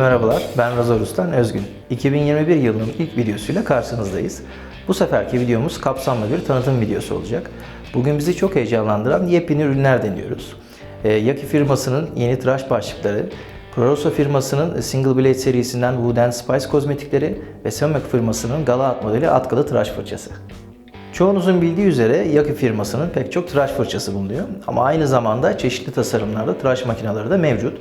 Merhabalar. Ben Razor Ustan Özgün. 2021 yılının ilk videosuyla karşınızdayız. Bu seferki videomuz kapsamlı bir tanıtım videosu olacak. Bugün bizi çok heyecanlandıran yepyeni ürünler deniyoruz. Ee, Yaki firmasının yeni tıraş başlıkları, Proroso firmasının Single Blade serisinden Wood Spice kozmetikleri ve Semek firmasının Galaat modeli atkılı tıraş fırçası. Çoğunuzun bildiği üzere Yaki firmasının pek çok tıraş fırçası bulunuyor. Ama aynı zamanda çeşitli tasarımlarda tıraş makineleri de mevcut.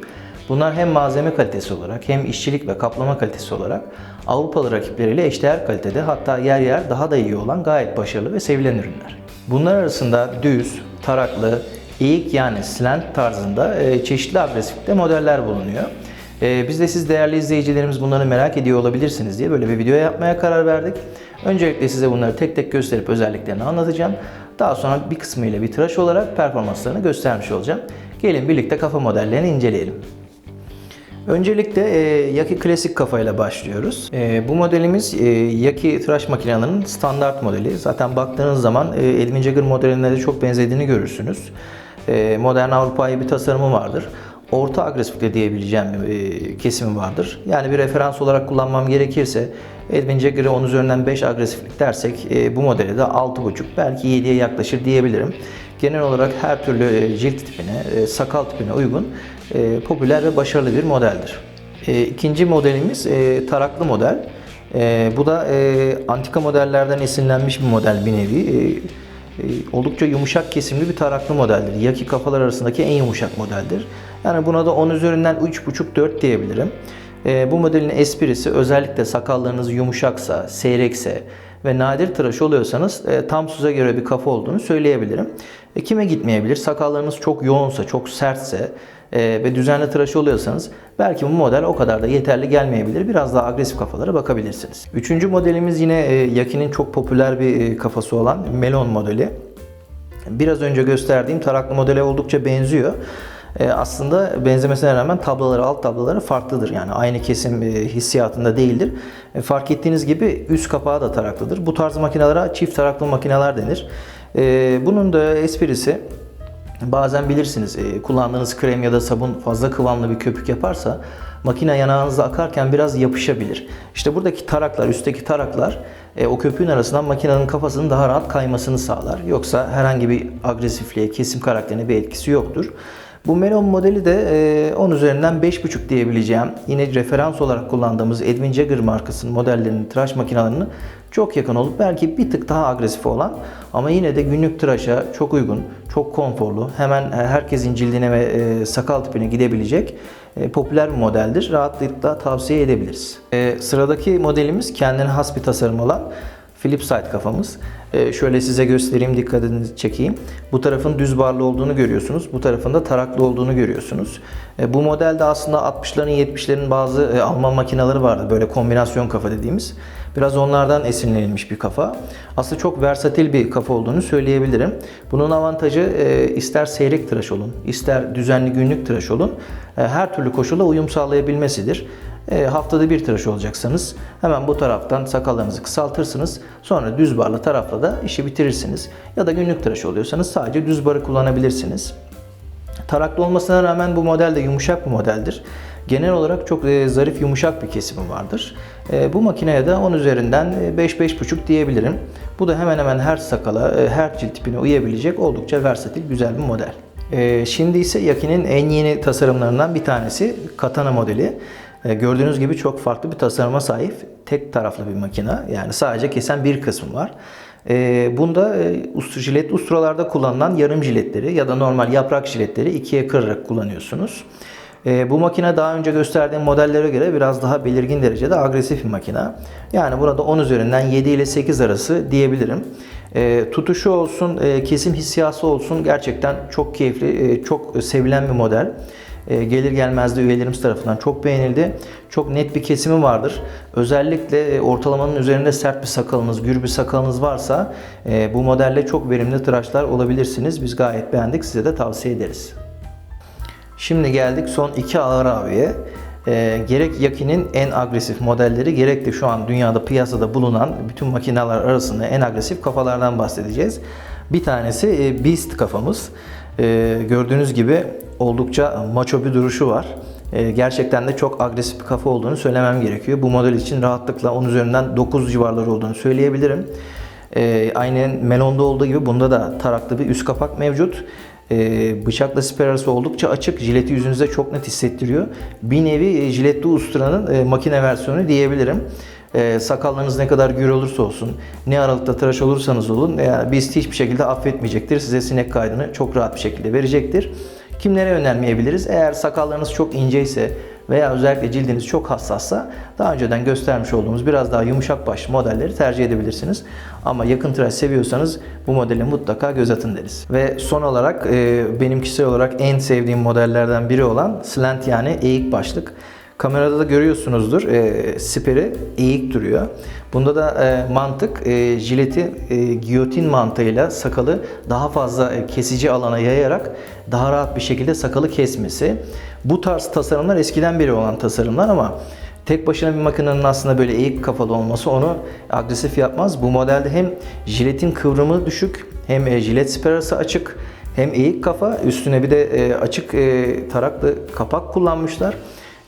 Bunlar hem malzeme kalitesi olarak hem işçilik ve kaplama kalitesi olarak Avrupalı rakipleriyle eşdeğer kalitede hatta yer yer daha da iyi olan gayet başarılı ve sevilen ürünler. Bunlar arasında düz, taraklı, eğik yani slant tarzında e, çeşitli agresiflikte modeller bulunuyor. E, Biz de siz değerli izleyicilerimiz bunları merak ediyor olabilirsiniz diye böyle bir video yapmaya karar verdik. Öncelikle size bunları tek tek gösterip özelliklerini anlatacağım. Daha sonra bir kısmıyla bir tıraş olarak performanslarını göstermiş olacağım. Gelin birlikte kafa modellerini inceleyelim. Öncelikle e, Yaki klasik kafayla başlıyoruz. E, bu modelimiz e, Yaki tıraş makinelerinin standart modeli. Zaten baktığınız zaman e, Edwin Jagger modeline de çok benzediğini görürsünüz. E, modern Avrupa'ya bir tasarımı vardır. Orta agresiflikte diyebileceğim e, kesimi vardır. Yani bir referans olarak kullanmam gerekirse Edwin Jagger'ı 10 üzerinden 5 agresiflik dersek e, bu modele de 6.5 belki 7'ye yaklaşır diyebilirim. Genel olarak her türlü e, cilt tipine, e, sakal tipine uygun e, popüler ve başarılı bir modeldir. E, İkinci modelimiz e, taraklı model. E, bu da e, antika modellerden esinlenmiş bir model bir nevi. E, e, oldukça yumuşak kesimli bir taraklı modeldir. Yaki kafalar arasındaki en yumuşak modeldir. Yani buna da 10 üzerinden 3.5-4 diyebilirim. E, bu modelin esprisi özellikle sakallarınız yumuşaksa, seyrekse ve nadir tıraş oluyorsanız e, tam size göre bir kafa olduğunu söyleyebilirim. E, kime gitmeyebilir? Sakallarınız çok yoğunsa, çok sertse e, ve düzenli tıraş oluyorsanız belki bu model o kadar da yeterli gelmeyebilir. Biraz daha agresif kafalara bakabilirsiniz. Üçüncü modelimiz yine e, Yaki'nin çok popüler bir e, kafası olan Melon modeli. Biraz önce gösterdiğim taraklı modele oldukça benziyor. E, aslında benzemesine rağmen tabloları, alt tabloları farklıdır. Yani aynı kesim e, hissiyatında değildir. E, fark ettiğiniz gibi üst kapağı da taraklıdır. Bu tarz makinelere çift taraklı makineler denir. Bunun da esprisi bazen bilirsiniz kullandığınız krem ya da sabun fazla kıvamlı bir köpük yaparsa makine yanağınızda akarken biraz yapışabilir. İşte buradaki taraklar, üstteki taraklar o köpüğün arasından makinenin kafasının daha rahat kaymasını sağlar. Yoksa herhangi bir agresifliğe, kesim karakterine bir etkisi yoktur. Bu Melon modeli de e, 10 üzerinden 5.5 diyebileceğim. Yine referans olarak kullandığımız Edwin Jagger markasının modellerinin tıraş makinelerine çok yakın olup belki bir tık daha agresif olan ama yine de günlük tıraşa çok uygun, çok konforlu, hemen herkesin cildine ve e, sakal tipine gidebilecek e, popüler bir modeldir. Rahatlıkla tavsiye edebiliriz. E, sıradaki modelimiz kendine has bir tasarım olan Flip side kafamız. Ee, şöyle size göstereyim, dikkatinizi çekeyim. Bu tarafın düz barlı olduğunu görüyorsunuz. Bu tarafın da taraklı olduğunu görüyorsunuz. Ee, bu modelde aslında 60'ların 70'lerin bazı e, Alman makineleri vardı. Böyle kombinasyon kafa dediğimiz. Biraz onlardan esinlenilmiş bir kafa. Aslında çok versatil bir kafa olduğunu söyleyebilirim. Bunun avantajı e, ister seyrek tıraş olun, ister düzenli günlük tıraş olun. E, her türlü koşula uyum sağlayabilmesidir. E, haftada bir tıraş olacaksanız hemen bu taraftan sakallarınızı kısaltırsınız. Sonra düz barlı tarafla da işi bitirirsiniz. Ya da günlük tıraş oluyorsanız sadece düz barı kullanabilirsiniz. Taraklı olmasına rağmen bu model de yumuşak bir modeldir. Genel olarak çok e, zarif yumuşak bir kesimi vardır. E, bu makineye de 10 üzerinden 5-5,5 diyebilirim. Bu da hemen hemen her sakala, e, her cilt tipine uyabilecek oldukça versatil güzel bir model. E, şimdi ise Yaki'nin en yeni tasarımlarından bir tanesi Katana modeli. E, gördüğünüz gibi çok farklı bir tasarıma sahip tek taraflı bir makine. Yani sadece kesen bir kısmı var. E, bunda e, jilet usturalarda kullanılan yarım jiletleri ya da normal yaprak jiletleri ikiye kırarak kullanıyorsunuz. E, bu makine daha önce gösterdiğim modellere göre biraz daha belirgin derecede agresif bir makine. Yani burada 10 üzerinden 7 ile 8 arası diyebilirim. E, tutuşu olsun, e, kesim hissiyası olsun gerçekten çok keyifli, e, çok sevilen bir model. Gelir gelmez de üyelerimiz tarafından çok beğenildi. Çok net bir kesimi vardır. Özellikle e, ortalamanın üzerinde sert bir sakalınız, gür bir sakalınız varsa e, bu modelle çok verimli tıraşlar olabilirsiniz. Biz gayet beğendik. Size de tavsiye ederiz. Şimdi geldik son iki ağır abiye. E, gerek Yaki'nin en agresif modelleri gerek de şu an dünyada piyasada bulunan bütün makineler arasında en agresif kafalardan bahsedeceğiz. Bir tanesi e, Beast kafamız. E, gördüğünüz gibi oldukça maço bir duruşu var. e, gerçekten de çok agresif bir kafa olduğunu söylemem gerekiyor. Bu model için rahatlıkla 10 üzerinden 9 civarları olduğunu söyleyebilirim. E, aynen Melon'da olduğu gibi bunda da taraklı bir üst kapak mevcut. E, bıçakla siper arası oldukça açık. Jileti yüzünüze çok net hissettiriyor. Bir nevi e, jiletli Ustra'nın e, makine versiyonu diyebilirim. E, sakallarınız ne kadar gür olursa olsun, ne aralıkta tıraş olursanız olun, e, Beast hiçbir şekilde affetmeyecektir. Size sinek kaydını çok rahat bir şekilde verecektir. Kimlere önermeyebiliriz? Eğer sakallarınız çok inceyse veya özellikle cildiniz çok hassassa daha önceden göstermiş olduğumuz biraz daha yumuşak başlı modelleri tercih edebilirsiniz. Ama yakın tıraş seviyorsanız bu modele mutlaka göz atın deriz. Ve son olarak e, benim kişisel olarak en sevdiğim modellerden biri olan slant yani eğik başlık. Kamerada da görüyorsunuzdur e, siperi eğik duruyor. Bunda da e, mantık e, jileti e, giyotin mantığıyla sakalı daha fazla e, kesici alana yayarak daha rahat bir şekilde sakalı kesmesi. Bu tarz tasarımlar eskiden beri olan tasarımlar ama tek başına bir makinenin aslında böyle eğik kafalı olması onu agresif yapmaz. Bu modelde hem jiletin kıvrımı düşük hem e, jilet siperası açık hem eğik kafa üstüne bir de e, açık e, taraklı kapak kullanmışlar.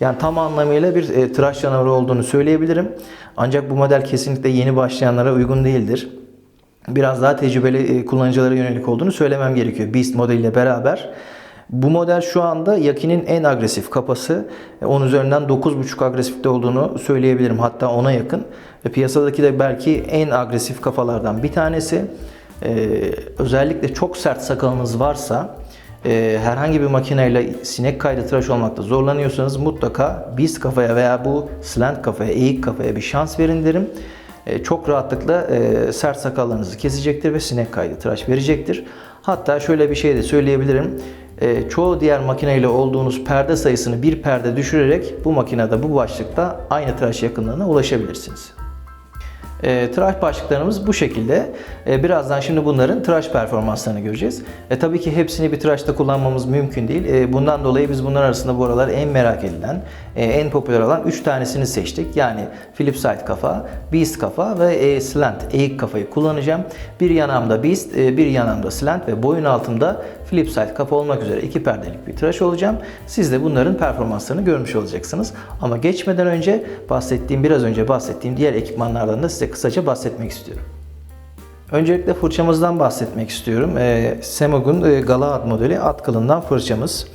Yani tam anlamıyla bir e, tıraş canavarı olduğunu söyleyebilirim. Ancak bu model kesinlikle yeni başlayanlara uygun değildir. Biraz daha tecrübeli e, kullanıcılara yönelik olduğunu söylemem gerekiyor Beast modeliyle beraber. Bu model şu anda Yaki'nin en agresif kapası. E, 10 üzerinden 9.5 agresifte olduğunu söyleyebilirim. Hatta ona yakın. Piyasadaki de belki en agresif kafalardan bir tanesi. Ee, özellikle çok sert sakalınız varsa e, herhangi bir makineyle sinek kaydı tıraş olmakta zorlanıyorsanız mutlaka Beast kafaya veya bu slant kafaya, eğik kafaya bir şans verin derim. E, çok rahatlıkla e, sert sakallarınızı kesecektir ve sinek kaydı tıraş verecektir. Hatta şöyle bir şey de söyleyebilirim. E, çoğu diğer makineyle olduğunuz perde sayısını bir perde düşürerek bu makinede bu başlıkta aynı tıraş yakınlığına ulaşabilirsiniz. E, tıraş başlıklarımız bu şekilde. E, birazdan şimdi bunların tıraş performanslarını göreceğiz. E, tabii ki hepsini bir tıraşta kullanmamız mümkün değil. E, bundan dolayı biz bunlar arasında bu aralar en merak edilen, e, en popüler olan 3 tanesini seçtik. Yani Philips Side kafa, Beast kafa ve e, Slant, eğik kafayı kullanacağım. Bir yanağımda Beast, e, bir yanağımda Slant ve boyun altımda Philips Side kafa olmak üzere iki perdelik bir tıraş olacağım. Siz de bunların performanslarını görmüş olacaksınız. Ama geçmeden önce bahsettiğim, biraz önce bahsettiğim diğer ekipmanlardan da size kısaca bahsetmek istiyorum. Öncelikle fırçamızdan bahsetmek istiyorum. E, Semog'un e, Galahad modeli at kılından fırçamız.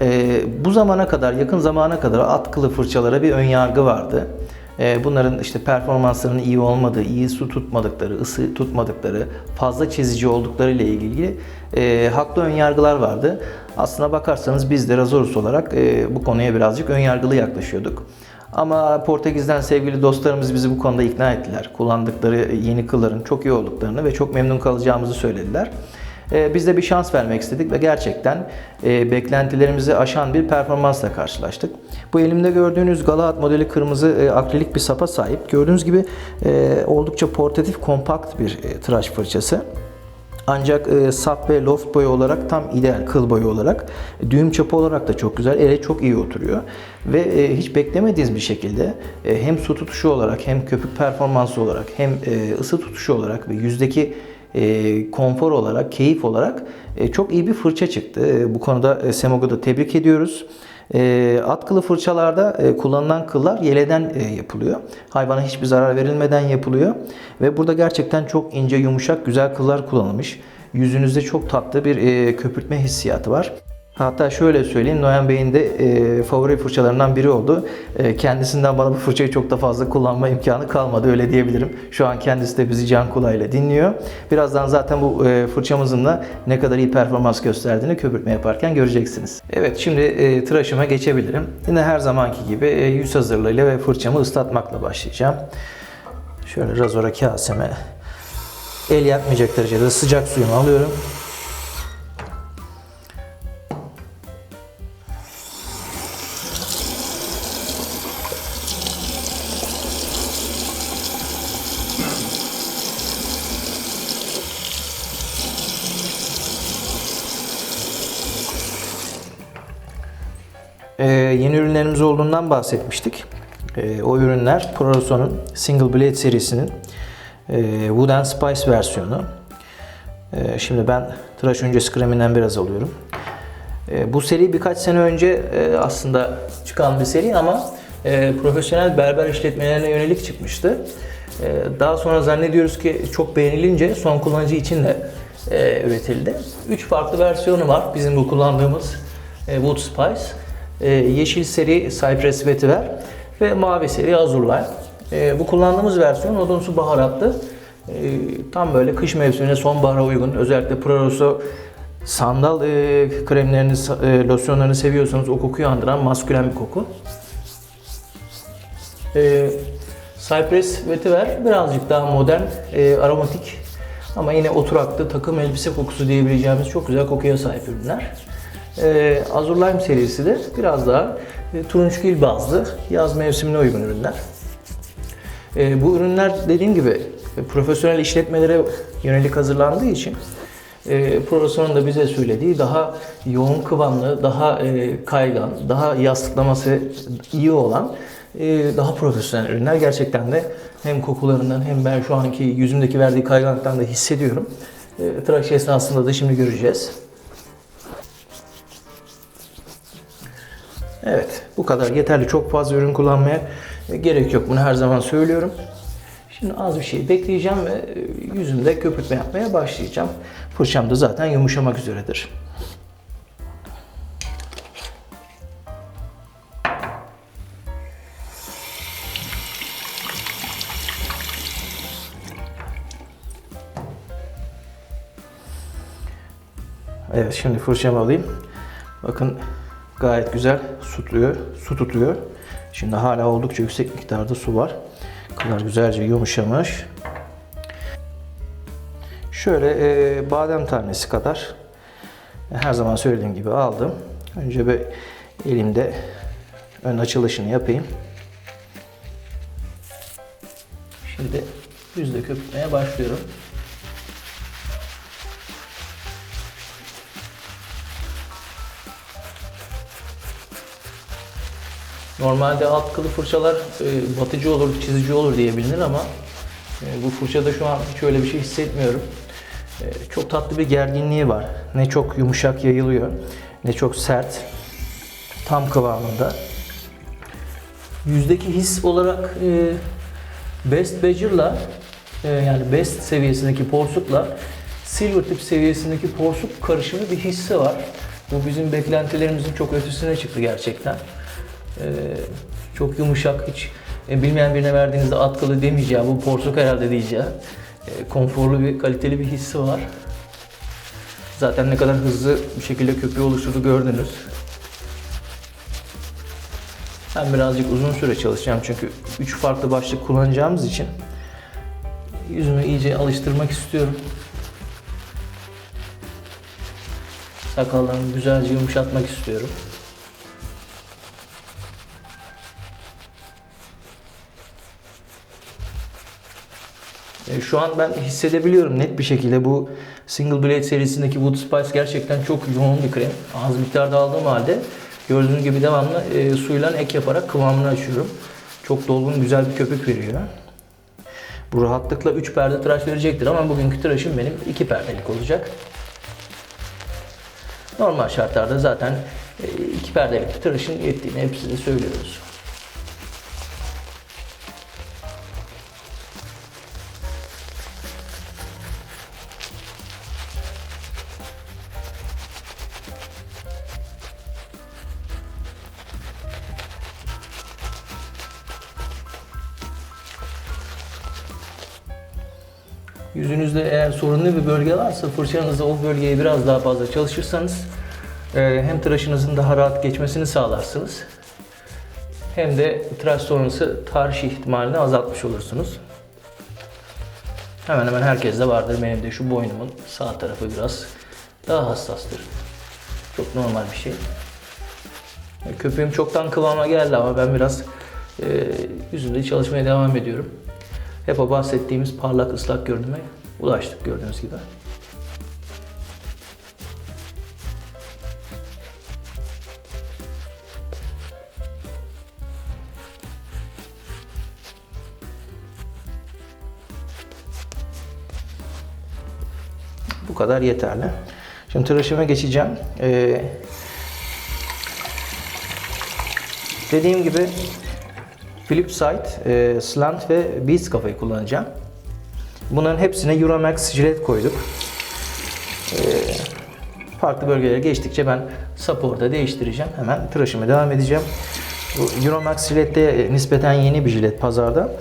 E, bu zamana kadar, yakın zamana kadar at kılı fırçalara bir ön yargı vardı. Bunların işte performanslarının iyi olmadığı, iyi su tutmadıkları, ısı tutmadıkları, fazla çizici oldukları ile ilgili e, haklı ön yargılar vardı. Aslına bakarsanız biz de Razorus olarak e, bu konuya birazcık ön yargılı yaklaşıyorduk. Ama Portekiz'den sevgili dostlarımız bizi bu konuda ikna ettiler. Kullandıkları yeni kılların çok iyi olduklarını ve çok memnun kalacağımızı söylediler. Ee, Biz de bir şans vermek istedik ve gerçekten e, beklentilerimizi aşan bir performansla karşılaştık. Bu elimde gördüğünüz Galahad modeli kırmızı e, akrilik bir sapa sahip. Gördüğünüz gibi e, oldukça portatif, kompakt bir e, tıraş fırçası. Ancak e, sap ve loft boyu olarak tam ideal kıl boyu olarak düğüm çapı olarak da çok güzel. Ele çok iyi oturuyor. Ve e, hiç beklemediğiniz bir şekilde e, hem su tutuşu olarak hem köpük performansı olarak hem e, ısı tutuşu olarak ve yüzdeki e, konfor olarak, keyif olarak e, çok iyi bir fırça çıktı. E, bu konuda e, Semog'u da tebrik ediyoruz. E, at kılı fırçalarda e, kullanılan kıllar yeleden e, yapılıyor. Hayvana hiçbir zarar verilmeden yapılıyor. Ve burada gerçekten çok ince, yumuşak, güzel kıllar kullanılmış. Yüzünüzde çok tatlı bir e, köpürtme hissiyatı var. Hatta şöyle söyleyeyim, Noyan Bey'in de e, favori fırçalarından biri oldu. E, kendisinden bana bu fırçayı çok da fazla kullanma imkanı kalmadı, öyle diyebilirim. Şu an kendisi de bizi can kulağıyla dinliyor. Birazdan zaten bu e, fırçamızın da ne kadar iyi performans gösterdiğini köpürtme yaparken göreceksiniz. Evet, şimdi e, tıraşıma geçebilirim. Yine her zamanki gibi e, yüz hazırlığıyla ve fırçamı ıslatmakla başlayacağım. Şöyle razora kaseme el yakmayacak derecede sıcak suyumu alıyorum. Yeni ürünlerimiz olduğundan bahsetmiştik. Ee, o ürünler Proroson'un Single Blade serisinin e, Wood and Spice versiyonu. Ee, şimdi ben tıraş öncesi kreminden biraz alıyorum. E, bu seri birkaç sene önce e, aslında çıkan bir seri ama e, profesyonel berber işletmelerine yönelik çıkmıştı. E, daha sonra zannediyoruz ki çok beğenilince son kullanıcı için de e, üretildi. Üç farklı versiyonu var bizim bu kullandığımız e, Wood Spice. Yeşil seri Cypress Vetiver ve mavi seri Azurlime. E, bu kullandığımız versiyon odunsu baharatlı. Tam böyle kış mevsimine sonbahara uygun. Özellikle Proroso sandal e, kremlerini, e, losyonlarını seviyorsanız o kokuyu andıran maskülen bir koku. Cypress Vetiver birazcık daha modern, e, aromatik ama yine oturaklı takım elbise kokusu diyebileceğimiz çok güzel kokuya sahip ürünler. E, Azur Lime serisi de biraz daha e, turunçgil bazlı yaz mevsimine uygun ürünler. E, bu ürünler dediğim gibi e, profesyonel işletmelere yönelik hazırlandığı için e, profesörün de bize söylediği daha yoğun kıvamlı, daha e, kaygan, daha yastıklaması iyi olan e, daha profesyonel ürünler. Gerçekten de hem kokularından hem ben şu anki yüzümdeki verdiği kayganlıktan da hissediyorum. E, tıraş esnasında da şimdi göreceğiz. Evet, bu kadar yeterli. Çok fazla ürün kullanmaya gerek yok. Bunu her zaman söylüyorum. Şimdi az bir şey bekleyeceğim ve e, yüzümde köpürtme yapmaya başlayacağım. Fırçam da zaten yumuşamak üzeredir. Evet şimdi fırçamı alayım. Bakın gayet güzel su tutuyor. Su tutuyor. Şimdi hala oldukça yüksek miktarda su var. Kılar güzelce yumuşamış. Şöyle e, badem tanesi kadar her zaman söylediğim gibi aldım. Önce bir elimde ön açılışını yapayım. Şimdi yüzde köpürtmeye başlıyorum. Normalde alt kılı fırçalar e, batıcı olur, çizici olur diye bilinir ama e, bu fırçada şu an hiç öyle bir şey hissetmiyorum. E, çok tatlı bir gerginliği var. Ne çok yumuşak yayılıyor, ne çok sert. Tam kıvamında. Yüzdeki his olarak e, Best Badger'la e, yani Best seviyesindeki porsukla Silver tip seviyesindeki porsuk karışımı bir hissi var. Bu bizim beklentilerimizin çok ötesine çıktı gerçekten. Ee, çok yumuşak hiç e, bilmeyen birine verdiğinizde atkılı demeyeceğim bu porsuk herhalde diyeceğim. E, konforlu bir kaliteli bir hissi var. Zaten ne kadar hızlı bir şekilde köpüğü oluşturdu gördünüz. Ben birazcık uzun süre çalışacağım çünkü üç farklı başlık kullanacağımız için yüzümü iyice alıştırmak istiyorum. Sakallarımı güzelce yumuşatmak istiyorum. Şu an ben hissedebiliyorum net bir şekilde bu Single Blade serisindeki Wood Spice gerçekten çok yoğun bir krem. Az miktarda aldığım halde gördüğünüz gibi devamlı e, suyla ek yaparak kıvamını açıyorum. Çok dolgun güzel bir köpük veriyor. Bu rahatlıkla 3 perde tıraş verecektir ama bugünkü tıraşım benim 2 perdelik olacak. Normal şartlarda zaten 2 perdelik bir tıraşın yettiğini hep size söylüyoruz. Varsa fırçanızla o bölgeye biraz daha fazla çalışırsanız e, hem tıraşınızın daha rahat geçmesini sağlarsınız. Hem de tıraş sonrası tarih ihtimalini azaltmış olursunuz. Hemen hemen herkeste vardır. Benim de şu boynumun sağ tarafı biraz daha hassastır. Çok normal bir şey. E, Köpüğüm çoktan kıvama geldi ama ben biraz e, yüzünde çalışmaya devam ediyorum. Hep o bahsettiğimiz parlak ıslak görünüme ulaştık gördüğünüz gibi. Bu kadar yeterli. Şimdi tıraşıma geçeceğim. Ee, Dediğim gibi flip side, e, slant ve beast kafayı kullanacağım. Bunların hepsine Euromax jilet koyduk. E, farklı bölgelere geçtikçe ben sapı orada değiştireceğim. Hemen tıraşıma devam edeceğim. Bu Euromax jilet de nispeten yeni bir jilet pazarda.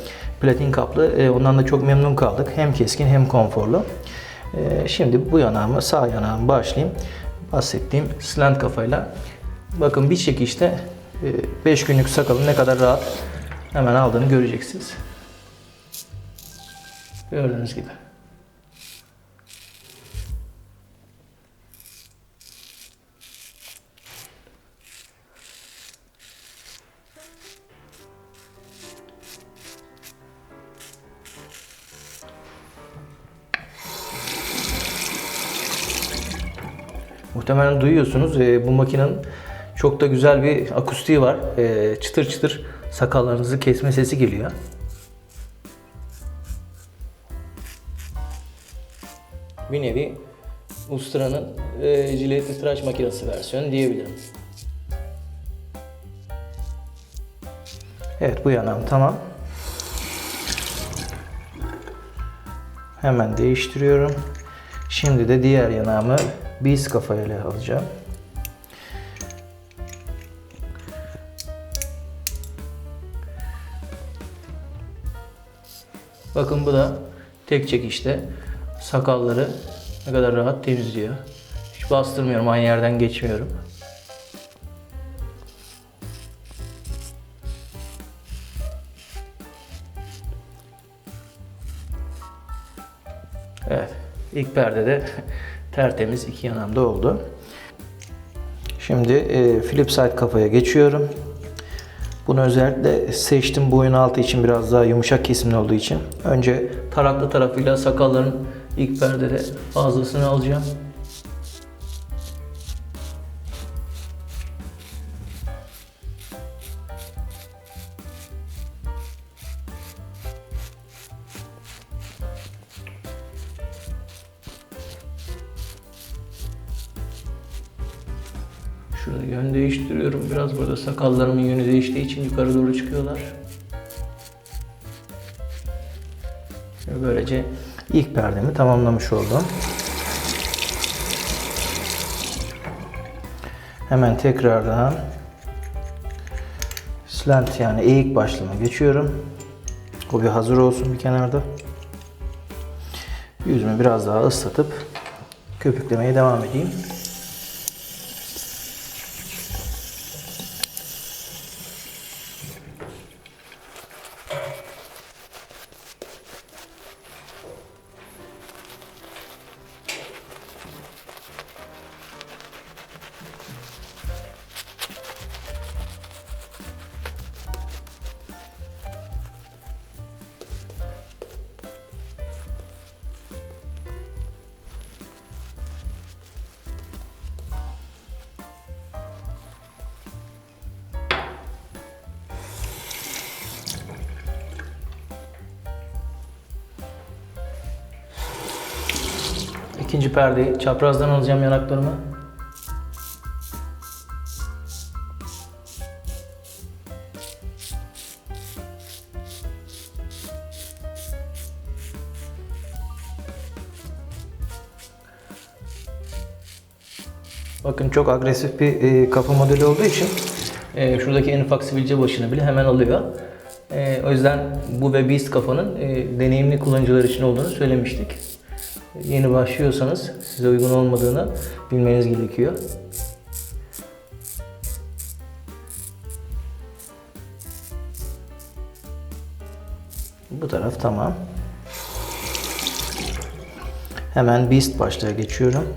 Platin kaplı. E, ondan da çok memnun kaldık. Hem keskin hem konforlu. E, şimdi bu yanağımı, sağ yanağımı başlayayım. Bahsettiğim slant kafayla. Bakın bir çekişte 5 günlük sakalın ne kadar rahat hemen aldığını göreceksiniz. Gördüğünüz gibi. Muhtemelen duyuyorsunuz. e, bu makinenin çok da güzel bir akustiği var. E, çıtır çıtır sakallarınızı kesme sesi geliyor. Bir nevi Ustra'nın e, jiletli tıraş makinesi versiyonu diyebilirim. Evet bu yanağım tamam. Hemen değiştiriyorum. Şimdi de diğer yanağımı biz kafayla alacağım. Bakın bu da tek çekişte sakalları ne kadar rahat temizliyor. Hiç bastırmıyorum, aynı yerden geçmiyorum. Evet, ilk perdede tertemiz iki yanımda oldu. Şimdi e, flip side kafaya geçiyorum. Bunu özellikle seçtim boyun altı için biraz daha yumuşak kesimli olduğu için. Önce taraklı tarafıyla sakalların ilk perdede fazlasını alacağım. Şurada yön değiştiriyorum. Biraz burada sakallarımın yönü değiştiği için yukarı doğru çıkıyorlar. Ve böylece ilk perdemi tamamlamış oldum. Hemen tekrardan slant yani eğik başlama geçiyorum. O bir hazır olsun bir kenarda. Yüzümü biraz daha ıslatıp köpüklemeye devam edeyim. İkinci perdeyi çaprazdan alacağım yanaklarımı. Bakın çok agresif bir e, kafa modeli olduğu için e, şuradaki en ufak sivilce başını bile hemen alıyor. E, o yüzden bu ve Beast kafanın e, deneyimli kullanıcılar için olduğunu söylemiştik. Yeni başlıyorsanız size uygun olmadığını bilmeniz gerekiyor. Bu taraf tamam. Hemen Beast başlığa geçiyorum.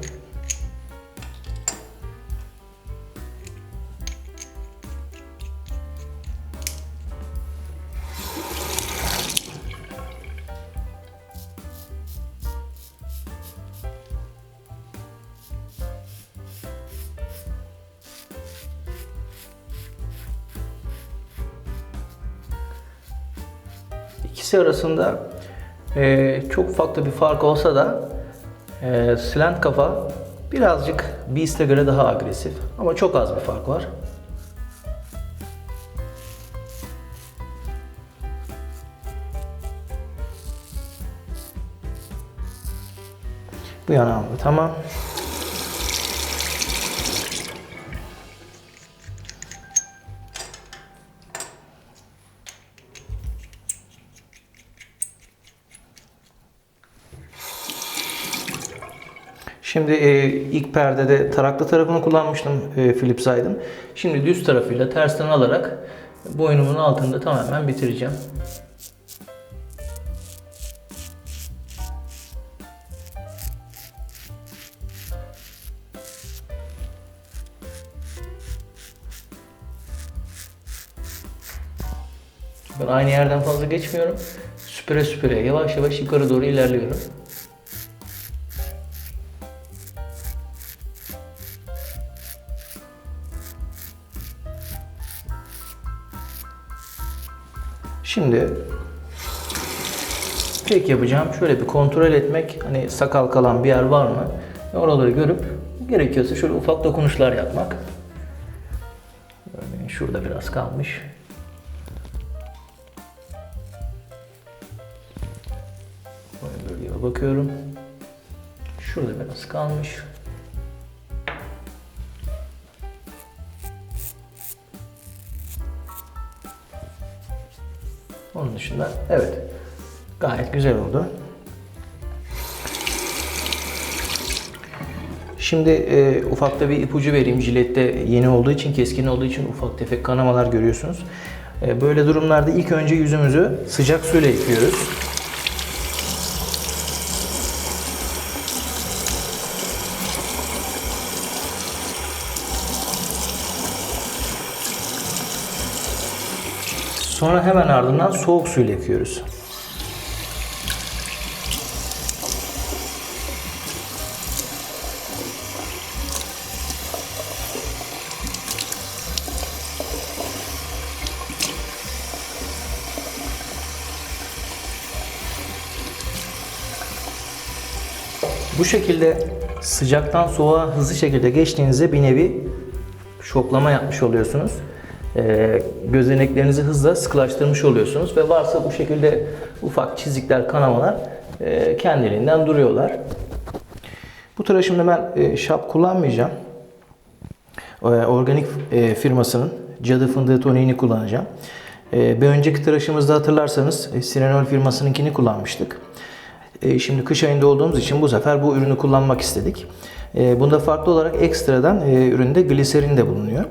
arasında e, çok ufak da bir fark olsa da e, slant kafa birazcık Beast'e göre daha agresif ama çok az bir fark var. Bu yana aldı. Tamam. Şimdi e, ilk perdede taraklı tarafını kullanmıştım e, Philips Aydın. Şimdi düz tarafıyla tersten alarak boynumun altında tamamen bitireceğim. Ben aynı yerden fazla geçmiyorum. Süpüre süpüre yavaş yavaş yukarı doğru ilerliyorum. Şimdi tek yapacağım şöyle bir kontrol etmek. Hani sakal kalan bir yer var mı? Oraları görüp gerekiyorsa şöyle ufak dokunuşlar yapmak. Örneğin şurada biraz kalmış. Böyle bölgeye bakıyorum. Şurada biraz kalmış. Onun dışında evet gayet güzel oldu. Şimdi e, ufakta bir ipucu vereyim. Jilette yeni olduğu için, keskin olduğu için ufak tefek kanamalar görüyorsunuz. E, böyle durumlarda ilk önce yüzümüzü sıcak suyla yıkıyoruz. Sonra hemen ardından soğuk suyla yıkıyoruz. Bu şekilde sıcaktan soğuğa hızlı şekilde geçtiğinizde bir nevi şoklama yapmış oluyorsunuz. Gözeneklerinizi hızla sıkılaştırmış oluyorsunuz ve varsa bu şekilde ufak çizikler, kanamalar e, kendiliğinden duruyorlar. Bu tıraşımda ben e, şap kullanmayacağım. E, organik firmasının cadı fındığı toniğini kullanacağım. Bir önceki tıraşımızda hatırlarsanız Sirenol firmasınınkini kullanmıştık. Şimdi kış ayında olduğumuz için bu sefer bu ürünü kullanmak istedik. Bunda farklı olarak ekstradan üründe gliserin de bulunuyor.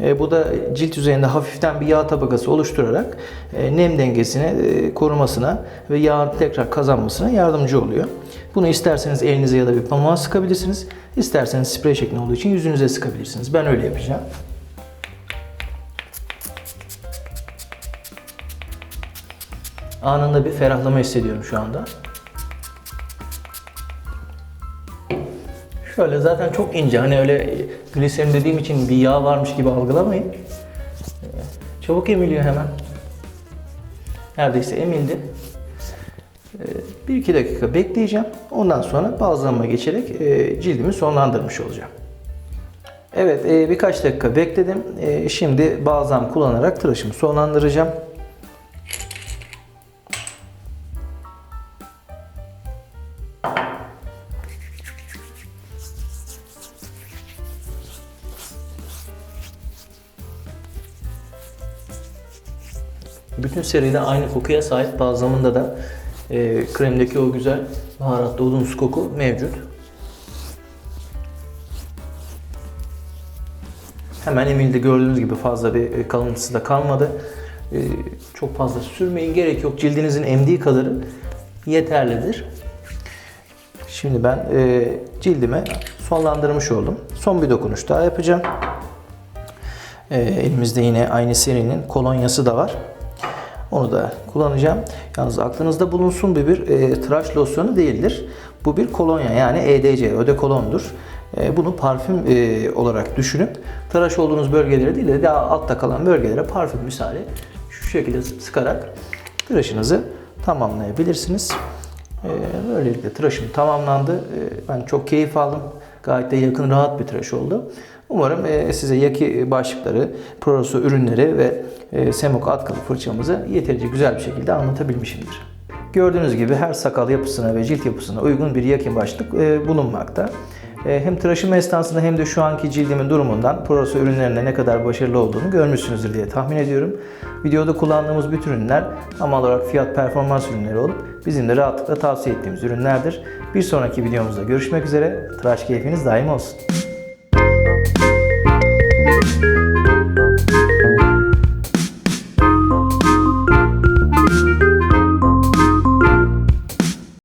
E, Bu da cilt yüzeyinde hafiften bir yağ tabakası oluşturarak e, nem dengesini e, korumasına ve yağ tekrar kazanmasına yardımcı oluyor. Bunu isterseniz elinize ya da bir pamuğa sıkabilirsiniz. İsterseniz sprey şeklinde olduğu için yüzünüze sıkabilirsiniz. Ben öyle yapacağım. Anında bir ferahlama hissediyorum şu anda. Şöyle zaten çok ince hani öyle gliserin dediğim için bir yağ varmış gibi algılamayın. Çabuk emiliyor hemen. Neredeyse emildi. Ee, Bir iki dakika bekleyeceğim. Ondan sonra bazlama geçerek e, cildimi sonlandırmış olacağım. Evet e, birkaç dakika bekledim. E, Şimdi balzam kullanarak tıraşımı sonlandıracağım. Bütün seride aynı kokuya sahip balzamında da e, kremdeki o güzel baharatlı odunsu koku mevcut. Hemen emildi gördüğünüz gibi fazla bir e, kalıntısı da kalmadı. E, çok fazla sürmeyin gerek yok. Cildinizin emdiği kadarı yeterlidir. Şimdi ben e, cildime sonlandırmış oldum. Son bir dokunuş daha yapacağım. E, elimizde yine aynı serinin kolonyası da var. Onu da kullanacağım. Yalnız aklınızda bulunsun bu bir e, tıraş losyonu değildir. Bu bir kolonya yani EDC, ödekolondur. E, bunu parfüm e, olarak düşünüp tıraş olduğunuz bölgelere değil de daha altta kalan bölgelere parfüm misali şu şekilde sıkarak tıraşınızı tamamlayabilirsiniz. E, böylelikle tıraşım tamamlandı. E, ben çok keyif aldım. Gayet de yakın rahat bir tıraş oldu. Umarım e, size yaki başlıkları, Proroso ürünleri ve e, Semok atkılı fırçamızı yeterince güzel bir şekilde anlatabilmişimdir. Gördüğünüz gibi her sakal yapısına ve cilt yapısına uygun bir yakın başlık e, bulunmakta. E, hem tıraşım esnasında hem de şu anki cildimin durumundan Proso ürünlerine ne kadar başarılı olduğunu görmüşsünüzdür diye tahmin ediyorum. Videoda kullandığımız bütün ürünler ama olarak fiyat performans ürünleri olup bizim de rahatlıkla tavsiye ettiğimiz ürünlerdir. Bir sonraki videomuzda görüşmek üzere. Tıraş keyfiniz daim olsun.